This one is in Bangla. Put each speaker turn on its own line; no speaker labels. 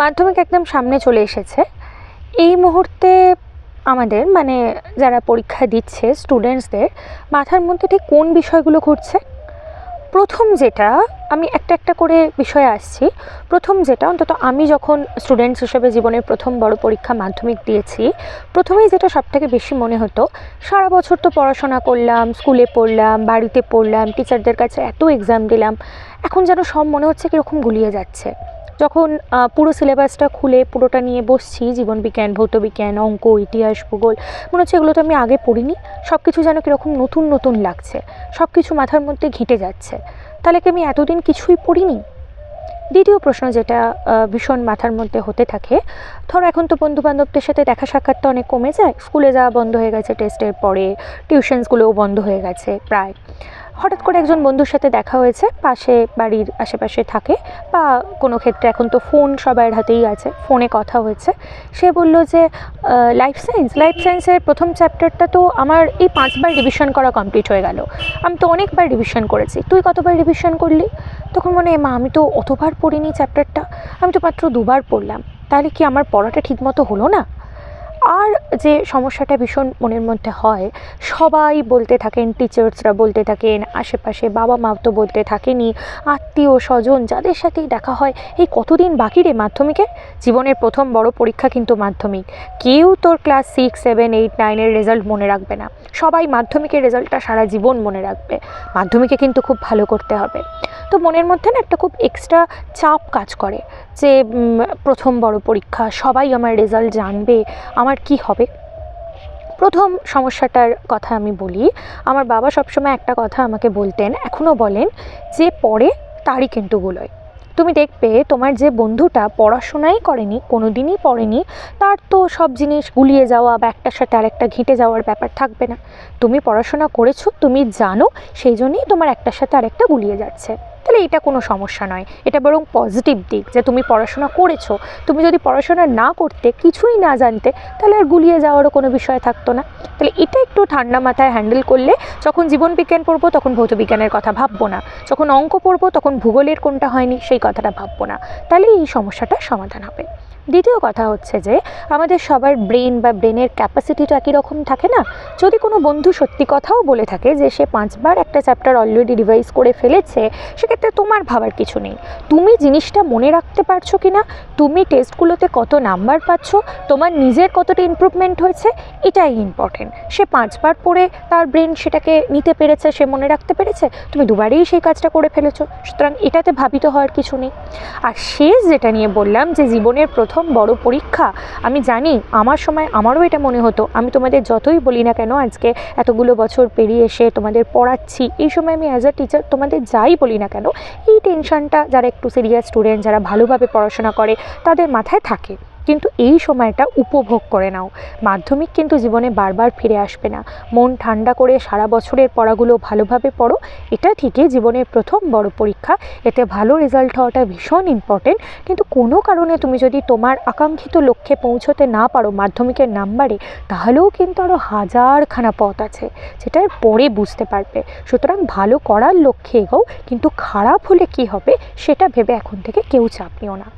মাধ্যমিক একদম সামনে চলে এসেছে। এই মুহূর্তে আমাদের মানে যারা পরীক্ষা দিচ্ছে স্টুডেন্টসদের মাথার মধ্যে ঠিক কোন বিষয়গুলো ঘুরছে? প্রথম যেটা, আমি একটা একটা করে বিষয়ে আসছি। প্রথম যেটা, অন্তত আমি যখন স্টুডেন্টস হিসেবে জীবনের প্রথম বড় পরীক্ষা মাধ্যমিক দিয়েছি, প্রথমেই যেটা সবথেকে বেশি মনে হতো, সারা বছর তো পড়াশোনা করলাম স্কুলে পড়লাম, বাড়িতে পড়লাম টিচারদের কাছে এত এক্সাম দিলাম, এখন যেন সব মনে হচ্ছে কীরকম গুলিয়ে যাচ্ছে। যখন পুরো সিলেবাসটা খুলে পুরোটা নিয়ে বসছি জীবনবিজ্ঞান ভৌতবিজ্ঞান অঙ্ক, ইতিহাস, ভূগোল, মনে হচ্ছে এগুলো তো আমি আগে পড়িনি সব কিছু যেন কীরকম নতুন নতুন লাগছে সব কিছু মাথার মধ্যে ঘেঁটে যাচ্ছে। তাহলে কি আমি এতদিন কিছুই পড়িনি? দ্বিতীয় প্রশ্ন যেটা ভীষণ মাথার মধ্যে হতে থাকে, ধরো এখন তো বন্ধু বান্ধবদের সাথে দেখা সাক্ষাৎ তো অনেক কমে যায়, স্কুলে যাওয়া বন্ধ হয়ে গেছে টেস্টের পরে টিউশনসগুলোও বন্ধ হয়ে গেছে, প্রায়। হঠাৎ করে একজন বন্ধুর সাথে দেখা হয়েছে, পাশে বাড়ির আশেপাশে থাকে, বা কোনো ক্ষেত্রে এখন তো ফোন সবার হাতেই আছে, ফোনে কথা হয়েছে। সে বলল যে লাইফ সায়েন্স লাইফ সায়েন্সের প্রথম চ্যাপ্টারটা তো আমার এই পাঁচবার রিভিশন করা কমপ্লিট হয়ে গেল। আমি তো অনেকবার রিভিশন করেছি। তুই কতবার রিভিশন করলি? তখন মনে মা, আমি তো অতবার পড়িনি চ্যাপ্টারটা আমি তো মাত্র দুবার পড়লাম। তাহলে কি আমার পড়াটা ঠিকমতো হলো না? আর যে সমস্যাটা ভীষণ মনের মধ্যে হয়, সবাই বলতে থাকেন টিচার্সরা বলতে থাকেন, আশেপাশে বাবা মা তো বলতে থাকেনি আত্মীয় স্বজন যাদের সাথেই দেখা হয়, এই কতদিন বাকি রে মাধ্যমিকে? জীবনের প্রথম বড় পরীক্ষা কিন্তু মাধ্যমিক। কেউ তোর ক্লাস সিক্স সেভেন এইট নাইনের রেজাল্ট মনে রাখবে না। সবাই মাধ্যমিকের রেজাল্টটা সারা জীবন মনে রাখবে। মাধ্যমিকে কিন্তু খুব ভালো করতে হবে। তো মনের মধ্যে না একটা খুব এক্সট্রা চাপ কাজ করে যে প্রথম বড় পরীক্ষা, সবাই আমার রেজাল্ট জানবে, আমার কি হবে? প্রথম সমস্যাটার কথা আমি বলি, আমার বাবা সবসময় একটা কথা আমাকে বলতেন এখনও বলেন যে পড়ে তারই কিন্তু গুলোয় তুমি দেখবে তোমার যে বন্ধুটা পড়াশোনাই করেনি কোনো দিনই পড়েনি, তার তো সব জিনিস গুলিয়ে যাওয়া বা একটার সাথে আরেকটা ঘেঁটে যাওয়ার ব্যাপার থাকবে না। তুমি পড়াশোনা করেছ, তুমি জানো, সেই জন্যই তোমার একটার সাথে আরেকটা গুলিয়ে যাচ্ছে। তাহলে এটা কোনো সমস্যা নয়। এটা বরং পজিটিভ দিক যে তুমি পড়াশোনা করেছ। তুমি যদি পড়াশোনা না করতে, কিছুই না জানতে, তাহলে আর গুলিয়ে যাওয়ারও কোনো বিষয় থাকতো না। তাহলে এটা একটু ঠান্ডা মাথায় হ্যান্ডেল করলে যখন জীবন বিজ্ঞান পড়ব, তখন ভৌতবিজ্ঞানের কথা ভাববো না। যখন অঙ্ক পড়ব, তখন ভূগোলের কোনটা হয়নি, সেই কথাটা ভাববো না। তাহলে এই সমস্যাটা সমাধান হবে। দ্বিতীয় কথা হচ্ছে যে, আমাদের সবার ব্রেন বা ব্রেনের ক্যাপাসিটিটা একই রকম থাকে না? যদি কোনো বন্ধু সত্যি কথাও বলে থাকে যে, সে পাঁচবার একটা চ্যাপ্টার অলরেডি রিভাইজ করে ফেলেছে, সেক্ষেত্রে তোমার ভাবার কিছু নেই। তুমি জিনিসটা মনে রাখতে পারছ কি না তুমি টেস্টগুলোতে কত নাম্বার পাচ্ছ? তোমার নিজের কতটা ইমপ্রুভমেন্ট হয়েছে? এটাই ইম্পর্টেন্ট সে পাঁচবার পড়ে তার ব্রেন সেটাকে নিতে পেরেছে, সে মনে রাখতে পেরেছে? তুমি দুবারেই সেই কাজটা করে ফেলেছো। সুতরাং এটাতে ভাবিত হওয়ার কিছু নেই। আর শেষ যেটা নিয়ে বললাম যে, জীবনের প্রথম বড় পরীক্ষা। আমি জানি, আমার সময় আমারও এটা মনে হতো। আমি তোমাদের যতই বলি না কেন, আজকে এতগুলো বছর পেরিয়ে এসে তোমাদের পড়াচ্ছি, এই সময় আমি অ্যাজ আ টিচার তোমাদের যাই বলি না কেন, এই টেনশনটা যারা একটু সিরিয়াস স্টুডেন্ট যারা ভালোভাবে পড়াশোনা করে, তাদের মাথায় থাকে। কিন্তু এই সময়টা উপভোগ করে নাও। মাধ্যমিক কিন্তু জীবনে বারবার ফিরে আসবে না। মন ঠান্ডা করে সারা বছরের পড়াগুলো ভালোভাবে পড়ো, এটা ঠিকই জীবনের প্রথম বড় পরীক্ষা। এতে ভালো রেজাল্ট হওয়াটা ভীষণ ইম্পর্টেন্ট কিন্তু কোনো কারণে তুমি যদি তোমার আকাঙ্ক্ষিত লক্ষ্যে পৌঁছতে না পারো মাধ্যমিকের নাম্বারে, তাহলেও কিন্তু আরও হাজারখানা পথ আছে যেটা পরে বুঝতে পারবে। সুতরাং ভালো করার লক্ষ্যে এগোও, কিন্তু খারাপ হলে কি হবে, সেটা ভেবে এখন থেকে কেউ চাপ নিও না।